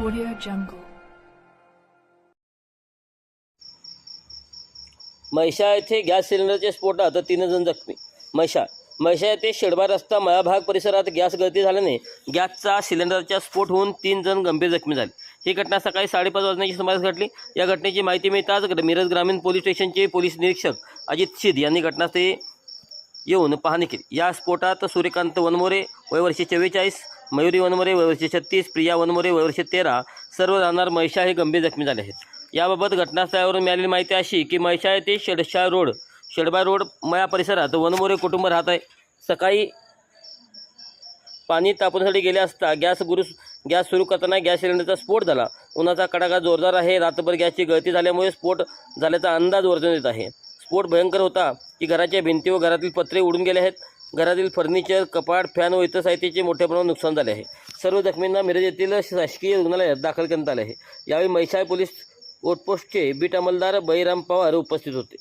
Audio Jungle. महिषा येथे gas सिलेंडरच्या स्फोटात तीन जण जखमी. महिषा महिषा येथे शेडबा रस्ता मळाभाग परिसरात गॅस गळती झाल्याने गॅसचा सिलेंडरचा स्फोट होऊन तीन जण गंभीर जखमी झाले. ही घटना सकाळी साडेपाच वाजण्याची समाज घडली. या घटनेची माहिती मिळताच मिरज ग्रामीण पोलीस स्टेशनचे पोलीस निरीक्षक अजित शिद यांनी घटनास्थळी येऊन पाहणी केली. या स्फोटात सूर्यकांत वनमोरे वय वर्षे चव्वेचाळीस मयुरी वनमोरे वयवर्षी छत्तीस प्रिया वनमोरे वयवर्षी तेरा सर्व राहणार महिषा हे गंभीर जखमी झाले आहेत. याबाबत घटनास्थळावरून मिळालेली माहिती अशी की महिषा येथे शेडशा रोड शेडबा रोड मया परिसरात वनमोरे कुटुंब राहत आहे. सकाळी पाणी तापवण्यासाठी गेले असता गॅस गुरु गॅस सुरू करताना गॅस सिलेंडरचा स्फोट झाला. उन्हाचा कडाका जोरदार आहे. रात्रभर गॅसची गळती झाल्यामुळे स्फोट झाल्याचा अंदाज वर्तवण्यात येत आहे. स्फोट भयंकर होता की घराच्या भिंती व घरातील पत्रे उडून गेले आहेत. घरातील फर्निचर कपाट फॅन व इतर साहित्याचे मोठ्या प्रमाणात नुकसान झाले आहे. सर्व जखमींना मिरज येथील शासकीय रुग्णालयात दाखल करण्यात आले आहे. यावेळी म्हैसाळ पोलीस आउटपोस्टचे बीट अंमलदार बहिराम पवार उपस्थित होते.